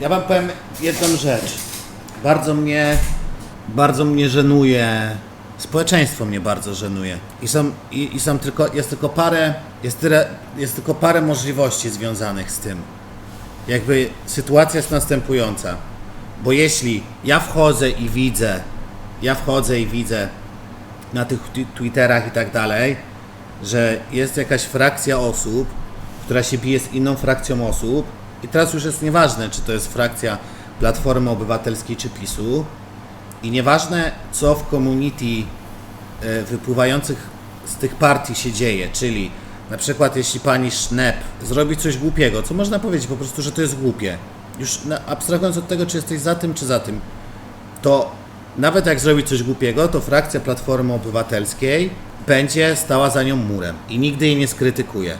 Ja wam powiem jedną rzecz. Bardzo mnie, bardzo mnie żenuje, społeczeństwo mnie bardzo żenuje. I są, i, i są tylko, jest tylko parę, jest, tyle, jest tylko parę możliwości związanych z tym. Jakby sytuacja jest następująca. Bo jeśli ja wchodzę i widzę, ja wchodzę i widzę na tych twi- Twitterach i tak dalej, że jest jakaś frakcja osób, która się bije z inną frakcją osób i teraz już jest nieważne, czy to jest frakcja Platformy Obywatelskiej czy PiSu. I nieważne, co w community e, wypływających z tych partii się dzieje, czyli na przykład jeśli pani Sznep zrobi coś głupiego, co można powiedzieć po prostu, że to jest głupie, już abstrahując od tego, czy jesteś za tym, czy za tym, to nawet jak zrobi coś głupiego, to frakcja Platformy Obywatelskiej będzie stała za nią murem i nigdy jej nie skrytykuje.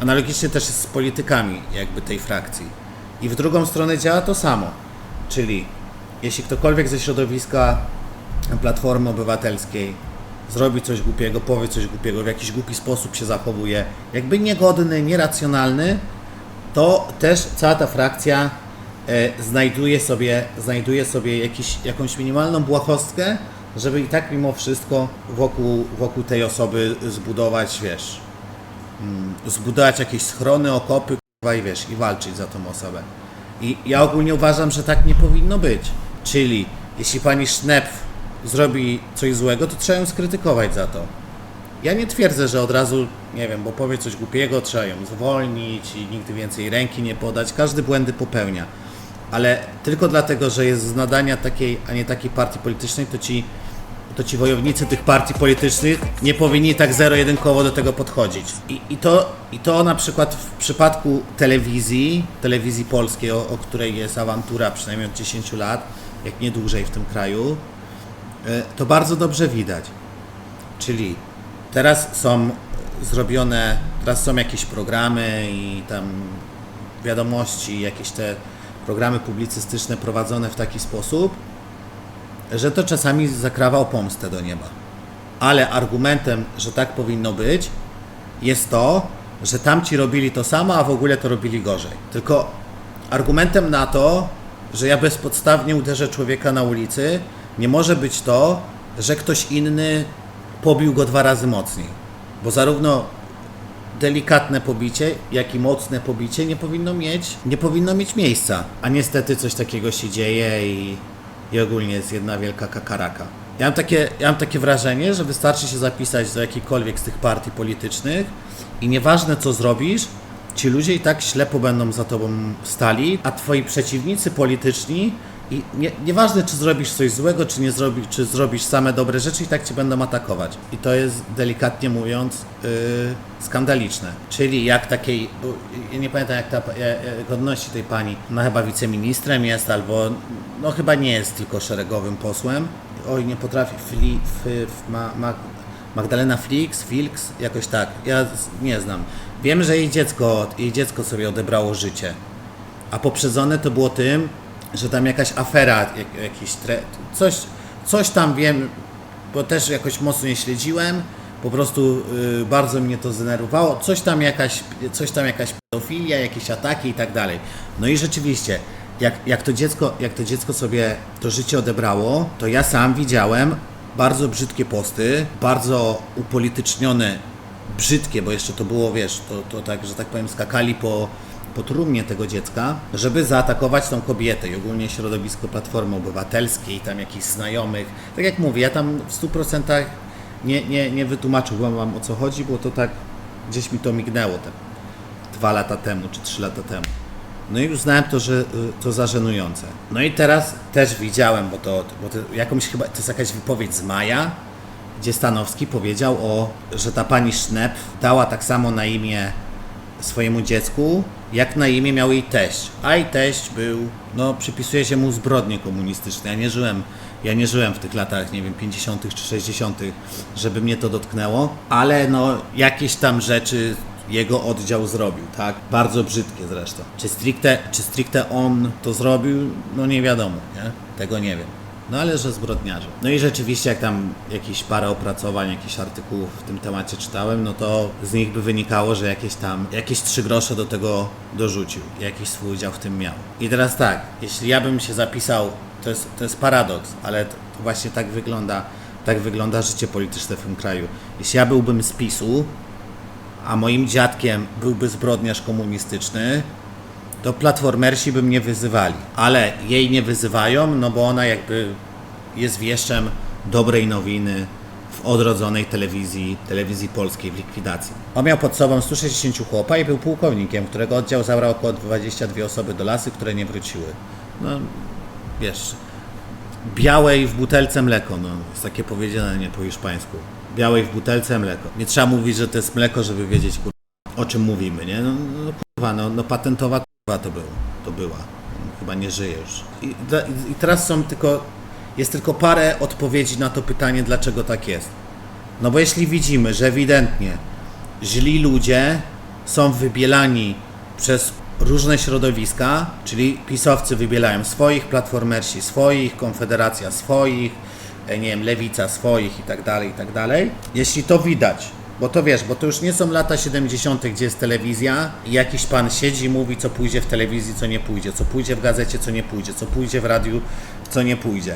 Analogicznie też jest z politykami jakby tej frakcji. I w drugą stronę działa to samo. Czyli jeśli ktokolwiek ze środowiska Platformy Obywatelskiej zrobi coś głupiego, powie coś głupiego, w jakiś głupi sposób się zachowuje, jakby niegodny, nieracjonalny, to też cała ta frakcja e, znajduje sobie, znajduje sobie jakiś, jakąś minimalną błahostkę, żeby i tak mimo wszystko wokół, wokół tej osoby zbudować, wiesz, zbudować jakieś schrony, okopy, i wiesz, i walczyć za tą osobę. I ja ogólnie uważam, że tak nie powinno być. Czyli jeśli pani Sznep zrobi coś złego, to trzeba ją skrytykować za to. Ja nie twierdzę, że od razu, nie wiem, bo powie coś głupiego, trzeba ją zwolnić i nigdy więcej ręki nie podać. Każdy błędy popełnia. Ale tylko dlatego, że jest z nadania takiej, a nie takiej partii politycznej, to ci, to ci wojownicy tych partii politycznych nie powinni tak zero-jedynkowo do tego podchodzić. I, i, to, I to na przykład w przypadku telewizji, telewizji polskiej, o, o której jest awantura przynajmniej od 10 lat, jak nie dłużej w tym kraju, e, to bardzo dobrze widać. Czyli teraz są zrobione, teraz są jakieś programy i tam wiadomości, jakieś te programy publicystyczne prowadzone w taki sposób, że to czasami zakrawa pomstę do nieba. Ale argumentem, że tak powinno być, jest to, że tamci robili to samo, a w ogóle to robili gorzej. Tylko argumentem na to, że ja bezpodstawnie uderzę człowieka na ulicy, nie może być to, że ktoś inny pobił go dwa razy mocniej. Bo zarówno delikatne pobicie, jak i mocne pobicie nie powinno mieć, nie powinno mieć miejsca. A niestety coś takiego się dzieje i, i ogólnie jest jedna wielka kakaraka. Ja mam, takie, ja mam takie wrażenie, że wystarczy się zapisać do jakiejkolwiek z tych partii politycznych i nieważne co zrobisz, ci ludzie i tak ślepo będą za tobą stali, a twoi przeciwnicy polityczni i nie, nieważne czy zrobisz coś złego, czy nie zrobisz, czy zrobisz same dobre rzeczy, i tak cię będą atakować. I to jest delikatnie mówiąc yy, skandaliczne. Czyli jak takiej, ja nie pamiętam jak ta ja- ja- godności tej pani, ona chyba wiceministrem jest, albo no chyba nie jest tylko szeregowym posłem. Oj, nie potrafi, Fli, f, ma, ma, Magdalena Flix, Filks, jakoś tak. Ja nie znam. Wiem, że jej dziecko, jej dziecko sobie odebrało życie. A poprzedzone to było tym, że tam jakaś afera, jak, jakiś tre, coś, coś tam wiem, bo też jakoś mocno nie śledziłem. Po prostu y, bardzo mnie to zdenerwowało. Coś tam jakaś, coś tam jakaś pedofilia, jakieś ataki i tak dalej. No i rzeczywiście, jak, jak, to dziecko, jak to dziecko sobie to życie odebrało, to ja sam widziałem bardzo brzydkie posty, bardzo upolitycznione, brzydkie, bo jeszcze to było, wiesz, to, to tak, że tak powiem, skakali po, po trumnie tego dziecka, żeby zaatakować tą kobietę i ogólnie środowisko Platformy Obywatelskiej, tam jakichś znajomych. Tak jak mówię, ja tam w 100% nie, nie, nie wytłumaczyłbym wam o co chodzi, bo to tak gdzieś mi to mignęło te dwa lata temu czy trzy lata temu. No i uznałem to, że y, to za żenujące. No i teraz też widziałem, bo to, bo to jakąś chyba, to jest jakaś wypowiedź z maja, gdzie Stanowski powiedział o, że ta pani Sznep dała tak samo na imię swojemu dziecku, jak na imię miał jej teść. A jej teść był, no przypisuje się mu zbrodnie komunistyczne. Ja nie żyłem, ja nie żyłem w tych latach, nie wiem, 50. czy 60., żeby mnie to dotknęło, ale no jakieś tam rzeczy jego oddział zrobił, tak? Bardzo brzydkie zresztą. Czy stricte, czy stricte on to zrobił? No nie wiadomo, nie? Tego nie wiem. No ale że zbrodniarze. No i rzeczywiście jak tam jakieś parę opracowań, jakichś artykułów w tym temacie czytałem, no to z nich by wynikało, że jakieś tam, jakieś trzy grosze do tego dorzucił, jakiś swój udział w tym miał. I teraz tak, jeśli ja bym się zapisał, to jest, to jest paradoks, ale to, właśnie tak wygląda, tak wygląda życie polityczne w tym kraju. Jeśli ja byłbym z PiSu, a moim dziadkiem byłby zbrodniarz komunistyczny, to platformersi by mnie wyzywali. Ale jej nie wyzywają, no bo ona jakby jest wieszczem dobrej nowiny w odrodzonej telewizji, telewizji polskiej w likwidacji. On miał pod sobą 160 chłopa i był pułkownikiem, którego oddział zabrał około 22 osoby do lasy, które nie wróciły. No, wiesz, białej w butelce mleko, no, jest takie powiedziane nie po hiszpańsku. Białej w butelce mleko. Nie trzeba mówić, że to jest mleko, żeby wiedzieć, kur... o czym mówimy, nie? No, no kurwa, no, no patentowa kurwa to było, to była. Chyba nie żyje już. I, I teraz są tylko, jest tylko parę odpowiedzi na to pytanie, dlaczego tak jest. No bo jeśli widzimy, że ewidentnie źli ludzie są wybielani przez różne środowiska, czyli pisowcy wybielają swoich, platformersi swoich, konfederacja swoich, e, nie wiem, lewica swoich i tak dalej, i tak dalej. Jeśli to widać, bo to wiesz, bo to już nie są lata 70., gdzie jest telewizja i jakiś pan siedzi i mówi, co pójdzie w telewizji, co nie pójdzie, co pójdzie w gazecie, co nie pójdzie, co pójdzie w radiu, co nie pójdzie.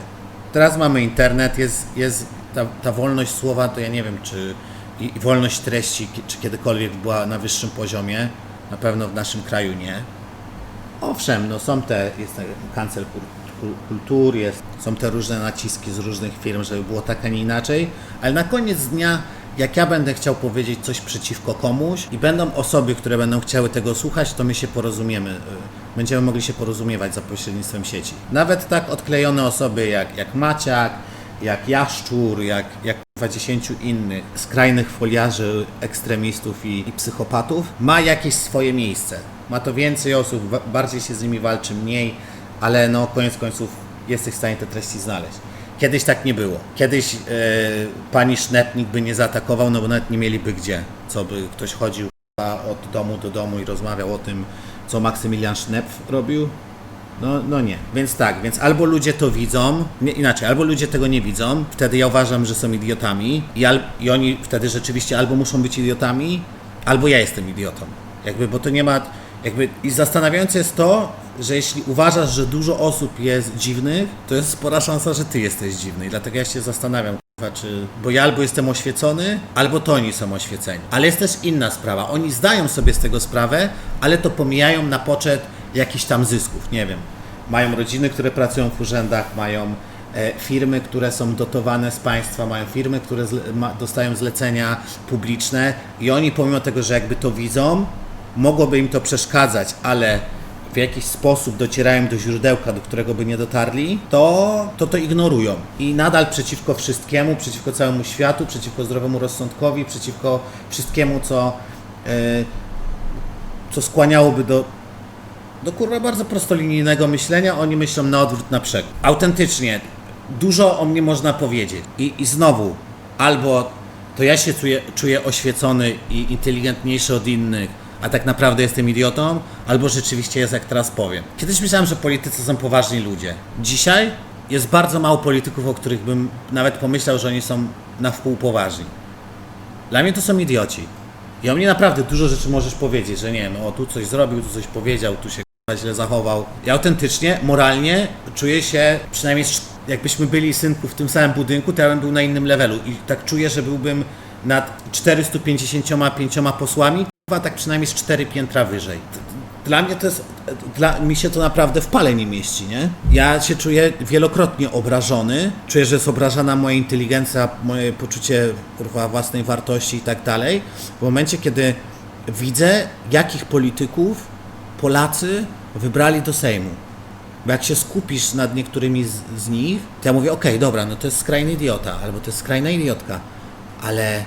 Teraz mamy internet, jest, jest ta, ta wolność słowa, to ja nie wiem, czy i, i wolność treści, czy kiedykolwiek była na wyższym poziomie. Na pewno w naszym kraju nie. Owszem, no są te, jest kancel kultur, jest, są te różne naciski z różnych firm, żeby było tak, a nie inaczej, ale na koniec dnia, jak ja będę chciał powiedzieć coś przeciwko komuś i będą osoby, które będą chciały tego słuchać, to my się porozumiemy. y, Będziemy mogli się porozumiewać za pośrednictwem sieci. Nawet tak odklejone osoby jak, jak Maciak, jak Jaszczur, jak, jak 20 innych skrajnych foliarzy, ekstremistów i, i psychopatów, ma jakieś swoje miejsce. Ma to więcej osób, bardziej się z nimi walczy, mniej, ale no koniec końców jesteś w stanie te treści znaleźć. Kiedyś tak nie było. Kiedyś e, pani Sznepnik by nie zaatakował, no bo nawet nie mieliby gdzie. Co by ktoś chodził od domu do domu i rozmawiał o tym, co Maksymilian Sznepf robił. No, no nie. Więc tak, więc albo ludzie to widzą, nie, inaczej, albo ludzie tego nie widzą, wtedy ja uważam, że są idiotami i, al, i oni wtedy rzeczywiście albo muszą być idiotami, albo ja jestem idiotą. Jakby, bo to nie ma, jakby, i zastanawiające jest to, że jeśli uważasz, że dużo osób jest dziwnych, to jest spora szansa, że ty jesteś dziwny i dlatego ja się zastanawiam, Czy, bo ja albo jestem oświecony, albo to oni są oświeceni. Ale jest też inna sprawa. Oni zdają sobie z tego sprawę, ale to pomijają na poczet jakichś tam zysków. Nie wiem. Mają rodziny, które pracują w urzędach, mają e, firmy, które są dotowane z państwa, mają firmy, które dostają zlecenia publiczne i oni pomimo tego, że jakby to widzą, mogłoby im to przeszkadzać, ale w jakiś sposób docierają do źródełka, do którego by nie dotarli, to to, to ignorują. I nadal przeciwko wszystkiemu, przeciwko całemu światu, przeciwko zdrowemu rozsądkowi, przeciwko wszystkiemu, co, yy, co skłaniałoby do, do kurwa bardzo prostolinijnego myślenia, oni myślą na odwrót, na przekór. Autentycznie, dużo o mnie można powiedzieć. I, i znowu, albo to ja się czuję, czuję oświecony i inteligentniejszy od innych, a tak naprawdę jestem idiotą, albo rzeczywiście jest jak teraz powiem. Kiedyś myślałem, że politycy są poważni ludzie. Dzisiaj jest bardzo mało polityków, o których bym nawet pomyślał, że oni są na wpół poważni. Dla mnie to są idioci. I o mnie naprawdę dużo rzeczy możesz powiedzieć, że nie wiem, o tu coś zrobił, tu coś powiedział, tu się źle zachował. Ja autentycznie, moralnie czuję się, przynajmniej jakbyśmy byli synku w tym samym budynku, to ja bym był na innym levelu. I tak czuję, że byłbym nad 455 posłami, tak przynajmniej z 4 piętra wyżej. Dla mnie to jest, dla, mi się to naprawdę w pale nie mieści, nie? Ja się czuję wielokrotnie obrażony, czuję, że jest obrażana moja inteligencja, moje poczucie kurwa, własnej wartości i tak dalej. W momencie, kiedy widzę, jakich polityków Polacy wybrali do Sejmu. Bo jak się skupisz nad niektórymi z, z nich, to ja mówię, okej, dobra, no to jest skrajny idiota, albo to jest skrajna idiotka, ale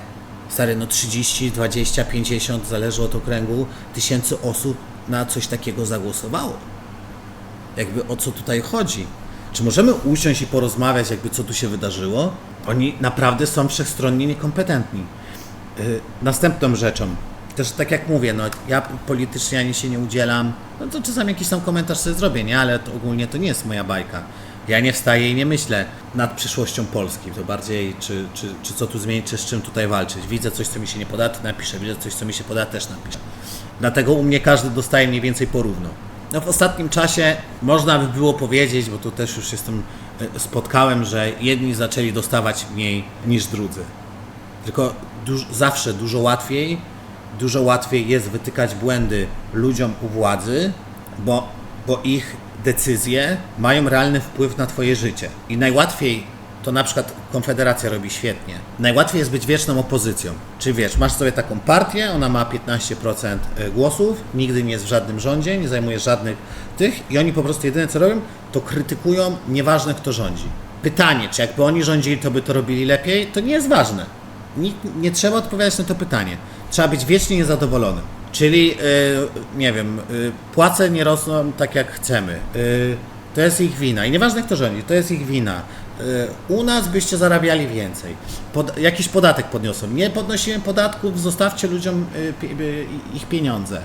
stary, no 30, 20, 50, zależy od okręgu, tysięcy osób na coś takiego zagłosowało. Jakby o co tutaj chodzi? Czy możemy usiąść i porozmawiać, jakby co tu się wydarzyło? Oni naprawdę są wszechstronnie niekompetentni. Yy, następną rzeczą, też tak jak mówię, no ja politycznie ani się nie udzielam, no to czasami jakiś tam komentarz sobie zrobię, nie? Ale to ogólnie to nie jest moja bajka. Ja nie wstaję i nie myślę nad przyszłością Polski, to bardziej czy, czy, czy co tu zmienić, czy z czym tutaj walczyć. Widzę coś, co mi się nie poda, to napiszę, widzę coś, co mi się poda, też napiszę. Dlatego u mnie każdy dostaje mniej więcej porówno. No w ostatnim czasie można by było powiedzieć, bo tu też już jestem, e, spotkałem, że jedni zaczęli dostawać mniej niż drudzy. Tylko duż, zawsze dużo łatwiej, dużo łatwiej jest wytykać błędy ludziom u władzy, bo, bo ich decyzje mają realny wpływ na Twoje życie. I najłatwiej, to na przykład Konfederacja robi świetnie, najłatwiej jest być wieczną opozycją. Czy wiesz, masz sobie taką partię, ona ma 15% głosów, nigdy nie jest w żadnym rządzie, nie zajmuje żadnych tych i oni po prostu jedyne co robią, to krytykują, nieważne kto rządzi. Pytanie, czy jakby oni rządzili, to by to robili lepiej, to nie jest ważne. Nikt, nie trzeba odpowiadać na to pytanie. Trzeba być wiecznie niezadowolonym. Czyli, yy, nie wiem, yy, płace nie rosną tak jak chcemy. Yy, to jest ich wina. I nieważne kto rządzi, to jest ich wina. U nas byście zarabiali więcej. Pod, jakiś podatek podniosą. Nie podnosiłem podatków, zostawcie ludziom ich pieniądze.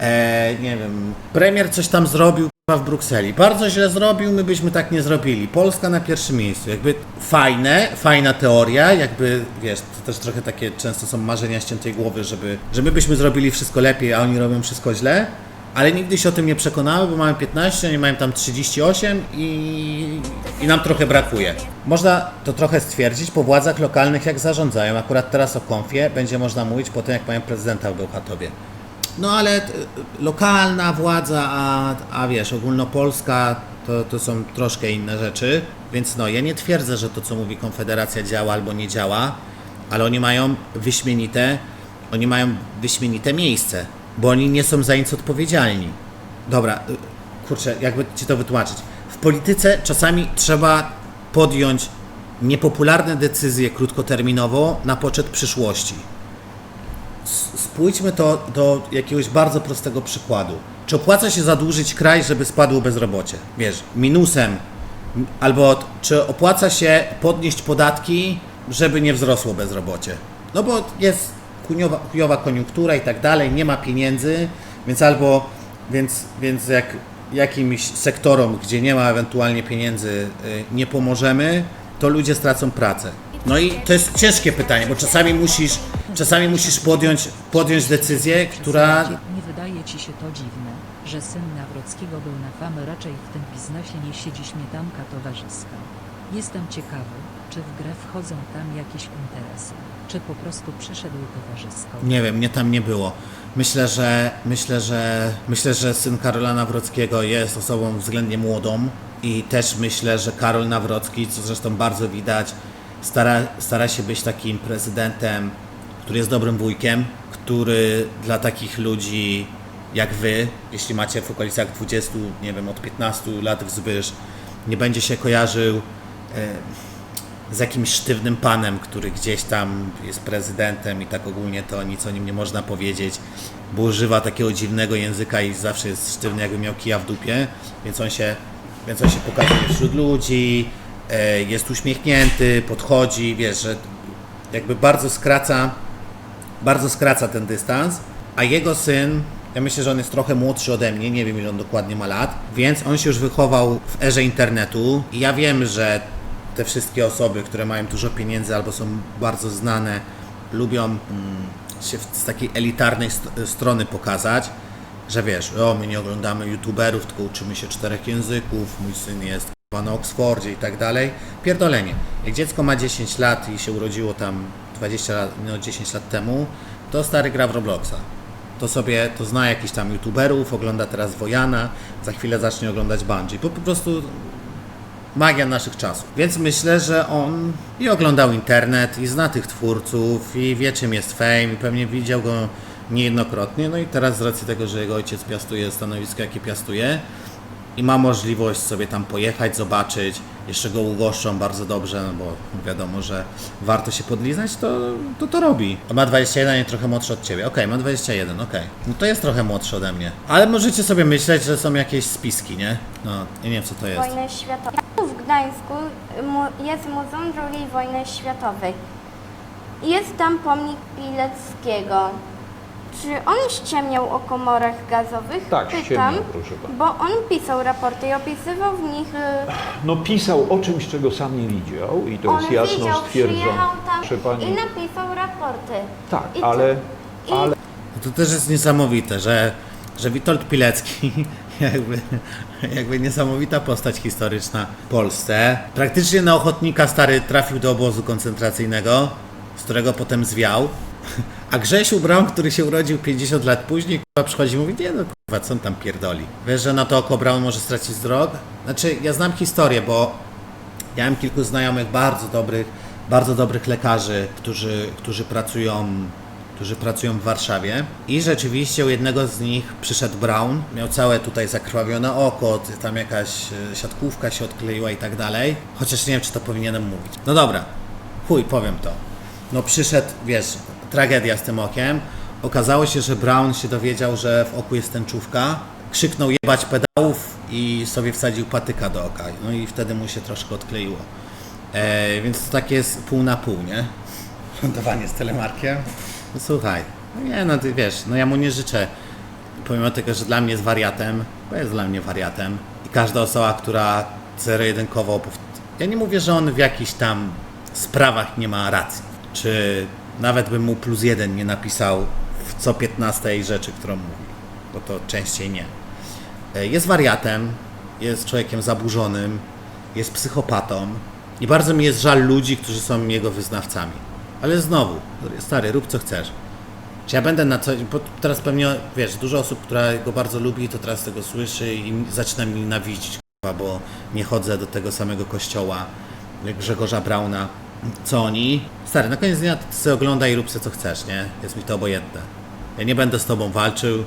E, nie wiem, premier coś tam zrobił w Brukseli. Bardzo źle zrobił, my byśmy tak nie zrobili. Polska na pierwszym miejscu. Jakby fajne, fajna teoria, jakby wiesz, to też trochę takie często są marzenia ściętej głowy, żeby, że my byśmy zrobili wszystko lepiej, a oni robią wszystko źle. Ale nigdy się o tym nie przekonały, bo mamy 15, oni mają tam 38 i, i nam trochę brakuje. Można to trochę stwierdzić po władzach lokalnych, jak zarządzają. Akurat teraz o konfie będzie można mówić po tym, jak mają prezydenta w Bełchatowie. No ale e, lokalna władza, a, a wiesz, ogólnopolska to, to są troszkę inne rzeczy. Więc no, ja nie twierdzę, że to, co mówi Konfederacja działa albo nie działa, ale oni mają wyśmienite, oni mają wyśmienite miejsce, bo oni nie są za nic odpowiedzialni. Dobra, y, kurczę, jakby ci to wytłumaczyć. W polityce czasami trzeba podjąć niepopularne decyzje krótkoterminowo na poczet przyszłości. Spójrzmy to do jakiegoś bardzo prostego przykładu. Czy opłaca się zadłużyć kraj, żeby spadło bezrobocie? Wiesz, minusem, albo czy opłaca się podnieść podatki, żeby nie wzrosło bezrobocie? No bo jest chujowa koniunktura i tak dalej, nie ma pieniędzy, więc albo, więc, więc jak jakimś sektorom, gdzie nie ma ewentualnie pieniędzy, y, nie pomożemy, to ludzie stracą pracę. No i to jest ciężkie pytanie, bo czasami musisz, czasami musisz podjąć, podjąć decyzję, która Nie wydaje ci się to dziwne, że syn Nawrockiego był na famę raczej w tym biznesie nie siedzi śmietanka towarzyska. Jestem ciekawy, czy w grę wchodzą tam jakieś interesy, czy po prostu przyszedł towarzysko. Nie wiem, mnie tam nie było. Myślę, że myślę, że myślę, że syn Karola Nawrockiego jest osobą względnie młodą i też myślę, że Karol Nawrocki, co zresztą bardzo widać, stara, stara się być takim prezydentem, który jest dobrym wujkiem, który dla takich ludzi jak wy, jeśli macie w okolicach 20, nie wiem, od 15 lat wzwyż, nie będzie się kojarzył e, z jakimś sztywnym panem, który gdzieś tam jest prezydentem i tak ogólnie to nic o nim nie można powiedzieć, bo używa takiego dziwnego języka i zawsze jest sztywny, jakby miał kija w dupie, więc on się, więc on się pokazuje wśród ludzi, e, jest uśmiechnięty, podchodzi, wiesz, że jakby bardzo skraca, bardzo skraca ten dystans, a jego syn, ja myślę, że on jest trochę młodszy ode mnie, nie wiem ile on dokładnie ma lat, więc on się już wychował w erze internetu i ja wiem, że te wszystkie osoby, które mają dużo pieniędzy albo są bardzo znane, lubią mm, się z takiej elitarnej st- strony pokazać, że wiesz, o my nie oglądamy youtuberów, tylko uczymy się czterech języków, mój syn jest na Oksfordzie i tak dalej. Pierdolenie. Jak dziecko ma 10 lat i się urodziło tam 20 lat, no 10 lat temu, to stary gra w Robloxa. To sobie, to zna jakichś tam youtuberów, ogląda teraz Wojana, za chwilę zacznie oglądać Bungie. Po, po prostu magia naszych czasów. Więc myślę, że on i oglądał internet, i zna tych twórców, i wie czym jest fame, i pewnie widział go niejednokrotnie. No i teraz z racji tego, że jego ojciec piastuje stanowisko, jakie piastuje, i ma możliwość sobie tam pojechać, zobaczyć, jeszcze go ugoszczą bardzo dobrze, no bo wiadomo, że warto się podlizać, to to, to robi. On ma 21, jest trochę młodszy od Ciebie. Okej, ma 21, okej. No to jest trochę młodszy ode mnie. Ale możecie sobie myśleć, że są jakieś spiski, nie? No, ja nie wiem co to jest. wojny światowej. W Gdańsku jest Muzeum II wojny światowej. Jest tam pomnik Pileckiego. Czy on ściemniał o komorach gazowych? Tak, Pytam, ściemniał, proszę pana. Bo on pisał raporty i opisywał w nich... y, No pisał o czymś, czego sam nie widział i to on jest jasno widział, stwierdzone. przyjechał tam i napisał raporty. tak, I ale, i- ale No To też jest niesamowite, że, że Witold Pilecki, jakby, jakby niesamowita postać historyczna w Polsce, praktycznie na ochotnika stary trafił do obozu koncentracyjnego, z którego potem zwiał. A Grzesiu Braun, który się urodził 50 lat później, kurwa, przychodzi i mówi, nie no kurwa, co on tam pierdoli. Wiesz, że na to oko Braun może stracić wzrok? Znaczy, ja znam historię, bo ja mam kilku znajomych bardzo dobrych, bardzo dobrych lekarzy, którzy, którzy pracują którzy pracują w Warszawie i rzeczywiście u jednego z nich przyszedł Brown, miał całe tutaj zakrwawione oko, tam jakaś e, siatkówka się odkleiła i tak dalej, chociaż nie wiem, czy to powinienem mówić. No dobra, chuj, powiem to. No przyszedł, wiesz, tragedia z tym okiem, okazało się, że Brown się dowiedział, że w oku jest tęczówka, krzyknął jebać pedałów i sobie wsadził patyka do oka, no i wtedy mu się troszkę odkleiło. E, więc to tak jest pół na pół, nie? Lądowanie z telemarkiem. No słuchaj, no nie no ty wiesz, no ja mu nie życzę, pomimo tego, że dla mnie jest wariatem, bo jest dla mnie wariatem i każda osoba, która zero-jedynkowo, ja nie mówię, że on w jakichś tam sprawach nie ma racji, czy nawet bym mu plus jeden nie napisał w co 15 rzeczy, którą mówi, bo to częściej nie. E, Jest wariatem, jest człowiekiem zaburzonym, jest psychopatą i bardzo mi jest żal ludzi, którzy są jego wyznawcami. Ale znowu, stary, rób co chcesz. Czy ja będę na co... Bo teraz pewnie, wiesz, dużo osób, która go bardzo lubi, to teraz tego słyszy i zaczyna mi nienawidzić, bo nie chodzę do tego samego kościoła Grzegorza Brauna. Co oni? Stary, na koniec dnia ty oglądaj i rób sobie co chcesz, nie? Jest mi to obojętne. Ja nie będę z tobą walczył.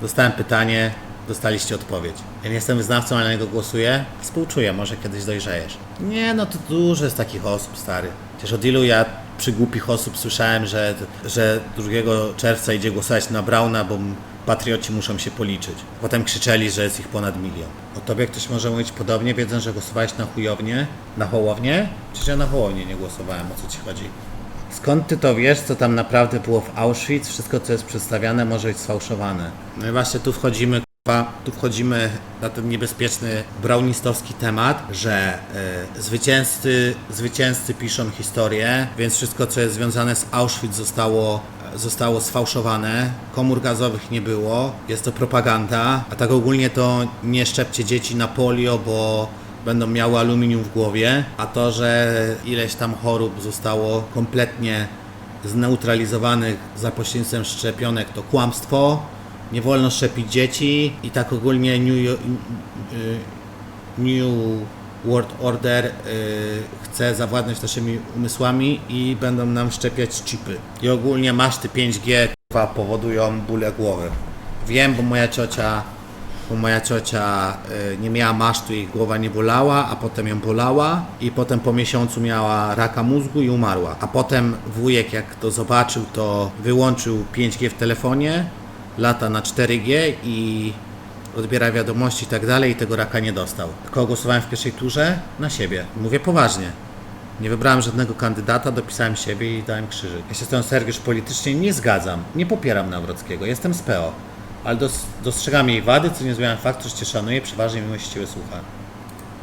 Dostałem pytanie, dostaliście odpowiedź. Ja nie jestem wyznawcą, ale na niego głosuję. Współczuję, może kiedyś dojrzejesz. Nie, no to dużo jest takich osób, stary. Przecież od ilu ja przy głupich osób słyszałem, że, że 2 czerwca idzie głosować na Brauna, bo patrioci muszą się policzyć. Potem krzyczeli, że jest ich ponad milion. O tobie ktoś może mówić podobnie, wiedząc, że głosowałeś na chujownię, na hołownię? Przecież ja na hołownię nie głosowałem, o co ci chodzi? Skąd ty to wiesz, co tam naprawdę było w Auschwitz? Wszystko, co jest przedstawiane, może być sfałszowane. No i właśnie tu wchodzimy, tu wchodzimy na ten niebezpieczny brownistowski temat, że y, zwycięzcy, zwycięzcy piszą historię, więc wszystko, co jest związane z Auschwitz zostało, zostało sfałszowane. Komór gazowych nie było, jest to propaganda, a tak ogólnie to nie szczepcie dzieci na polio, bo będą miały aluminium w głowie, a to, że ileś tam chorób zostało kompletnie zneutralizowanych za pośrednictwem szczepionek, to kłamstwo. Nie wolno szczepić dzieci i tak ogólnie New, Yo- y, New World Order y, chce zawładnąć naszymi umysłami i będą nam szczepiać chipy. I ogólnie maszty 5G kurwa, powodują bóle głowy. Wiem, bo moja ciocia bo moja ciocia y, nie miała masztu i głowa nie bolała, a potem ją bolała i potem po miesiącu miała raka mózgu i umarła. A potem wujek jak to zobaczył, to wyłączył 5G w telefonie, lata na 4G i odbiera wiadomości i tak dalej i tego raka nie dostał. Kogo głosowałem w pierwszej turze? Na siebie. Mówię poważnie. Nie wybrałem żadnego kandydata, dopisałem siebie i dałem krzyżyk. Ja się z tą Sergiusz politycznie nie zgadzam. Nie popieram Nawrockiego. Jestem z PO. Ale dos, dostrzegam jej wady, co nie zmienia faktu, że cię szanuję, przeważnie mimo siły słucha.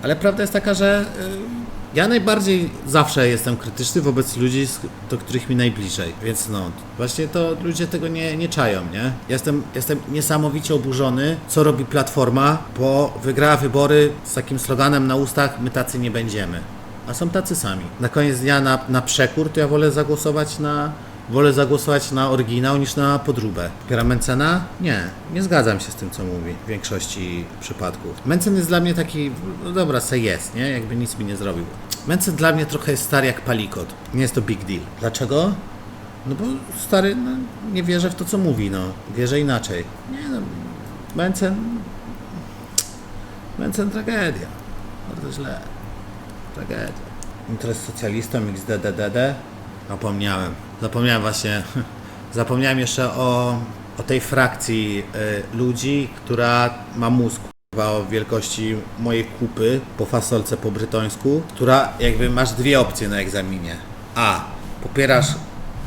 Ale prawda jest taka, że y, ja najbardziej zawsze jestem krytyczny wobec ludzi, do których mi najbliżej. Więc no, właśnie to ludzie tego nie, nie czają, nie? Jestem, jestem niesamowicie oburzony, co robi Platforma, bo wygrała wybory z takim sloganem na ustach, my tacy nie będziemy. A są tacy sami. Na koniec dnia na, na przekór to ja wolę zagłosować na Wolę zagłosować na oryginał niż na podróbę. Popiera Mencena? Nie, nie zgadzam się z tym, co mówi w większości przypadków. Mencen jest dla mnie taki, no dobra, se jest, nie? Jakby nic mi nie zrobił. Mencen dla mnie trochę jest stary jak palikot. Nie jest to big deal. Dlaczego? No bo stary, no, nie wierzę w to, co mówi, no. Wierzę inaczej. Nie no, Mencen... Mencen tragedia. Bardzo źle. Tragedia. Interes socjalistą XDDDD? Zapomniałem. Zapomniałem właśnie. Zapomniałem jeszcze o, o tej frakcji y, ludzi, która ma mózg o wielkości mojej kupy po fasolce po brytońsku, która jakby masz dwie opcje na egzaminie. A. Popierasz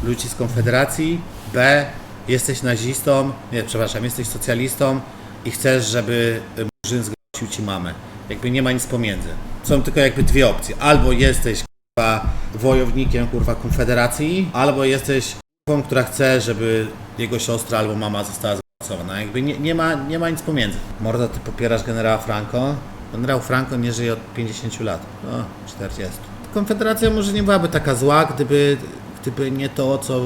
ludzi z Konfederacji. B. jesteś nazistą, nie, przepraszam, jesteś socjalistą i chcesz, żeby Murzyn zgwałcił ci mamę. Jakby nie ma nic pomiędzy. Są tylko jakby dwie opcje. Albo jesteś kurwa wojownikiem kurwa Konfederacji, albo jesteś kurwą, która chce, żeby jego siostra albo mama została zgwałcona. Jakby nie, nie, ma, nie ma nic pomiędzy. Morda, ty popierasz generała Franco? Generał Franco nie żyje od 50 lat. No, 40. Konfederacja może nie byłaby taka zła, gdyby, gdyby nie to, co,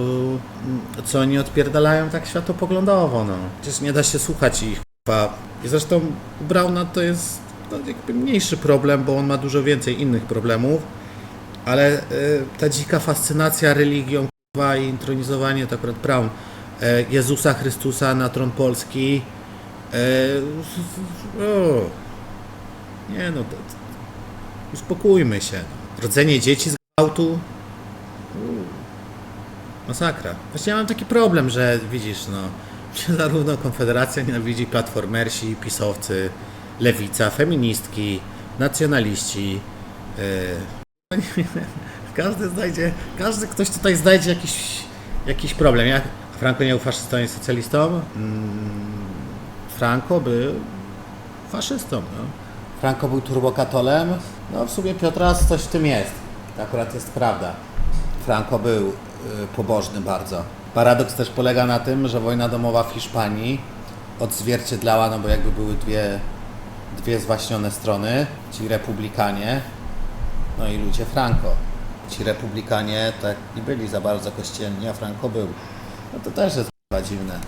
co oni odpierdalają tak światopoglądowo. No. Przecież nie da się słuchać ich. kurwa. I zresztą Brauna to jest no, jakby mniejszy problem, bo on ma dużo więcej innych problemów, ale y, ta dzika fascynacja religią i intronizowanie to akurat Braun e, Jezusa Chrystusa na tron Polski e, o, nie no, uspokójmy się. Rodzenie dzieci z gwałtu masakra. Właśnie ja mam taki problem, że widzisz, no zarówno Konfederacja nienawidzi platformersi, pisowcy, lewica, feministki, nacjonaliści. Każdy znajdzie, każdy ktoś tutaj znajdzie jakiś, jakiś problem. Jak Franco nie był faszystą i socjalistą? Mm, Franco był faszystą. No. Franco był turbokatolem. No w sumie Piotras coś w tym jest. To akurat jest prawda. Franco był y, pobożny bardzo. Paradoks też polega na tym, że wojna domowa w Hiszpanii odzwierciedlała, no bo jakby były dwie, dwie zwaśnione strony, ci republikanie, no i ludzie Franco. Ci republikanie tak nie byli za bardzo kościelni, a Franco był. No to też jest chyba dziwne.